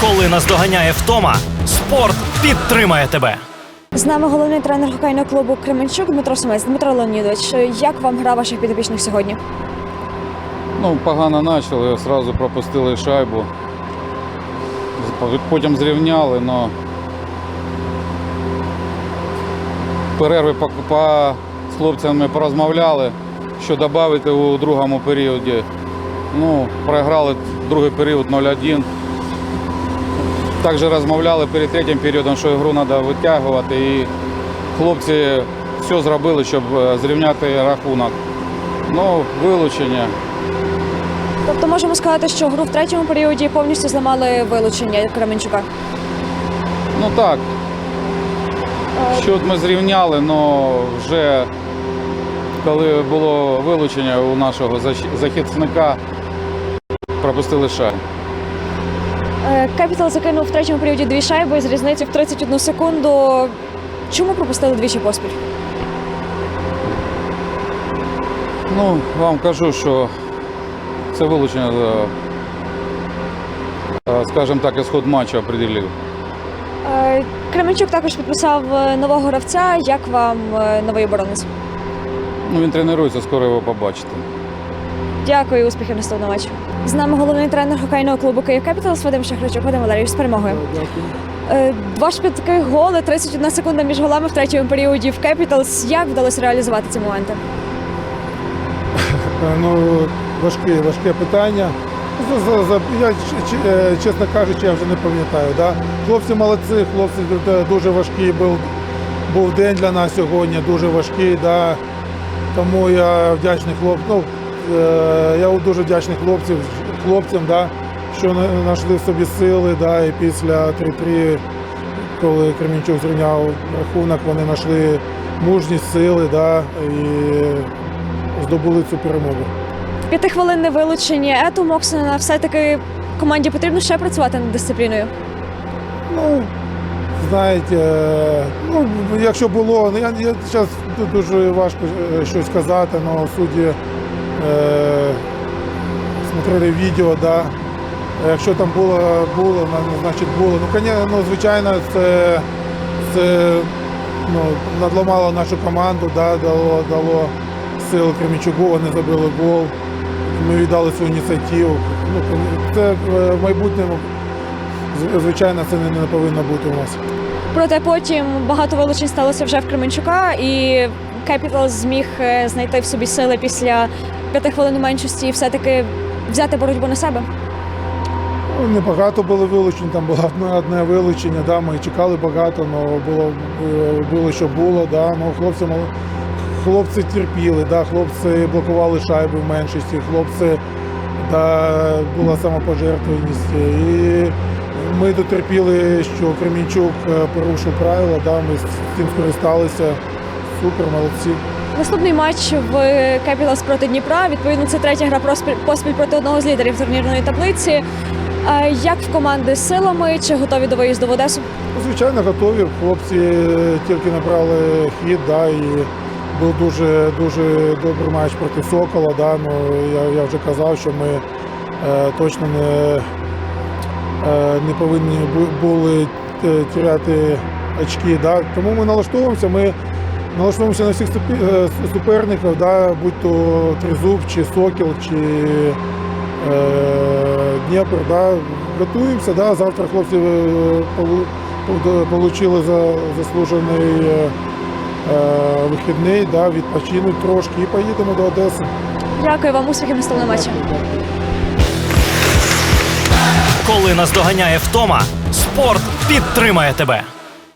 Коли наздоганяє втома, спорт підтримає тебе. З нами головний тренер хокейного клубу Кременчук Дмитро Сумець. Дмитро Леонідович, як вам гра ваших підопічних сьогодні? Ну, погано почали, одразу пропустили шайбу. Потім зрівняли, але перерви по, по з хлопцями порозмовляли, що додати у другому періоді. Ну, програли другий період 0-1. Також розмовляли перед третім періодом, що ігру треба витягувати. І хлопці все зробили, щоб е, зрівняти рахунок. Ну, вилучення. Тобто можемо сказати, що гру в третьому періоді повністю зламали вилучення Кременчука. Ну так. Счет ми зрівняли, але вже коли було вилучення у нашого захисника, пропустили шайбу. Кепітал закинув в третьому періоді дві шайби з різницею в 31 секунду. Чому пропустили двічі поспіль? Ну, вам кажу, що це вилучення, е, скажімо так, ісход матчу определив. Е, Кременчук також підписав е, нового гравця. Як вам е, новий оборонець? Ну, він тренується, скоро його побачите. Дякую, успіхів наступного матчу. З нами головний тренер хокейного клубу Київ Кепіталс Вадим Шахричук. Вадим Валерійович з перемогою. Два швидких голи, 31 секунда між голами в третьому періоді в Кепіталс. Як вдалося реалізувати ці моменти? Е, Ну, важке, важке питання. Я, е, чесно кажучи, я вже не пам'ятаю. Да? Хлопці молодці, хлопці дуже важкий був, був день для нас сьогодні, дуже важкий. Да? Тому я вдячний хлопцям. Ну, я дуже вдячний хлопцям, хлопцям да? що на- знайшли в собі сили. Да? І після 3-3, коли Кремінчук зрівняв рахунок, вони знайшли мужність, сили да? і здобули цю перемогу. П'ятихвилинне вилучення Ету Моксена. Все-таки команді потрібно ще працювати над дисципліною. Ну, знаєте, е, ну, якщо було, ну, я, я зараз дуже важко е, щось сказати, але судді е, смотрели відео, да. Якщо там було, було, значить було. Ну, ну звичайно, це, це ну, надламало нашу команду, да, дало, дало сили Кремічуку, вони забили гол. Ми віддали свою ініціативу. Ну, це е, в майбутньому Звичайно, це не, не повинно бути у нас. Проте потім багато вилучень сталося вже в Кременчука, і Кепітал зміг е, знайти в собі сили після п'яти меншості і все-таки взяти боротьбу на себе. Ну, Небагато було вилучень, там було одне, одне вилучення, да, ми чекали багато, але було, е, було що було. Да, ну, хлопці, хлопці терпіли, да, хлопці блокували шайби в меншості, хлопці да, була самопожертвованість. І ми дотерпіли, що Кремінчук е, порушив правила, да, ми з цим скористалися. Супер, молодці. Наступний матч в Кепіталс проти Дніпра. Відповідно, це третя гра поспіль проти одного з лідерів турнірної таблиці. Як в команди з силами? Чи готові до виїзду в Одесу? Звичайно, готові. Хлопці е, тільки набрали хід, да, і був дуже дуже добрий матч проти Сокола. Да, ну, я, я вже казав, що ми е, точно не, е, не повинні були е, тіряти очки. Да. Тому ми налаштовуємося. Ми налаштовуємося на всіх е, суперників, да, будь то Тризуб, чи Сокіл, чи е, Дніпр. Да. Готуємося. Да. Завтра хлопці е, Получили за заслужений е, е, вихідний, да, відпочинуть трошки і поїдемо до Одеси. Дякую вам, успіхів наступного матчу. Коли наздоганяє втома, спорт підтримає тебе.